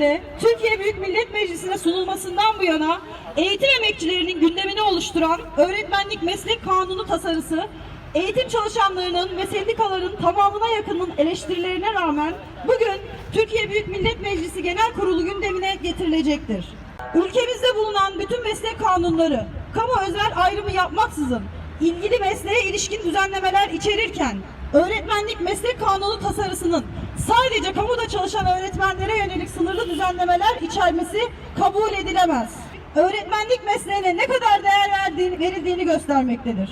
döneminde Türkiye Büyük Millet Meclisi'ne sunulmasından bu yana eğitim emekçilerinin gündemini oluşturan Öğretmenlik Meslek Kanunu tasarısı eğitim çalışanlarının ve sendikaların tamamına yakının eleştirilerine rağmen bugün Türkiye Büyük Millet Meclisi Genel Kurulu gündemine getirilecektir. Ülkemizde bulunan bütün meslek kanunları kamu özel ayrımı yapmaksızın ilgili mesleğe ilişkin düzenlemeler içerirken öğretmenlik meslek kanunu tasarısının sadece kamuda çalışan öğretmenlere yönelik sınırlı düzenlemeler içermesi kabul edilemez. Öğretmenlik mesleğine ne kadar değer verdiğini, verildiğini göstermektedir.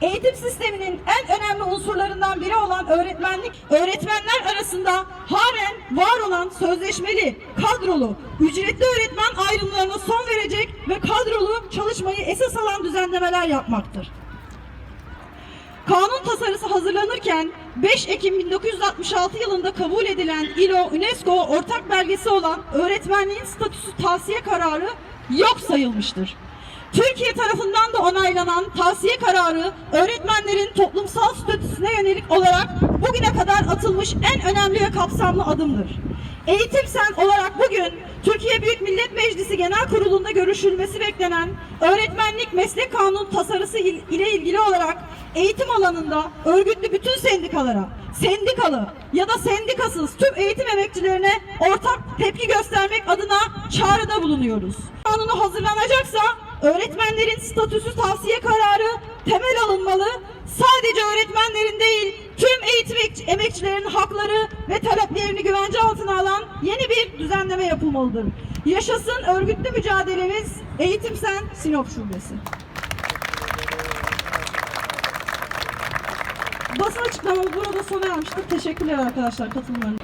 Eğitim sisteminin en önemli unsurlarından biri olan öğretmenlik, öğretmenler arasında halen var olan sözleşmeli, kadrolu, ücretli öğretmen ayrımlarına son verecek ve kadrolu çalışmayı esas alan düzenlemeler yapmaktır. Kanun tasarısı hazırlanırken 5 Ekim 1966 yılında kabul edilen ILO UNESCO ortak belgesi olan öğretmenliğin statüsü tavsiye kararı yok sayılmıştır. Türkiye tarafından da onaylanan tavsiye kararı öğretmenlerin toplumsal statüsüne yönelik olarak bugüne kadar atılmış en önemli ve kapsamlı adımdır. Eğitim Sen olarak bugün Türkiye Büyük Millet Meclisi Genel Kurulu'nda görüşülmesi beklenen öğretmenlik meslek kanunu tasarısı il- ile ilgili olarak eğitim alanında örgütlü bütün sendikalara, sendikalı ya da sendikasız tüm eğitim emekçilerine ortak tepki göstermek adına çağrıda bulunuyoruz. Kanunu hazırlanacaksa öğretmenlerin statüsü tavsiye kararı temel alınmalı. Sadece öğretmenlerin değil, tüm eğitim ek- emekçilerinin hakları ve taleplerini güvence altına alan yeni bir düzenleme yapılmalıdır. Yaşasın örgütlü mücadelemiz Eğitim Sen Sinop Şubesi. Basın açıklamamız burada sona ermiştir. Teşekkürler arkadaşlar katılımlarınız.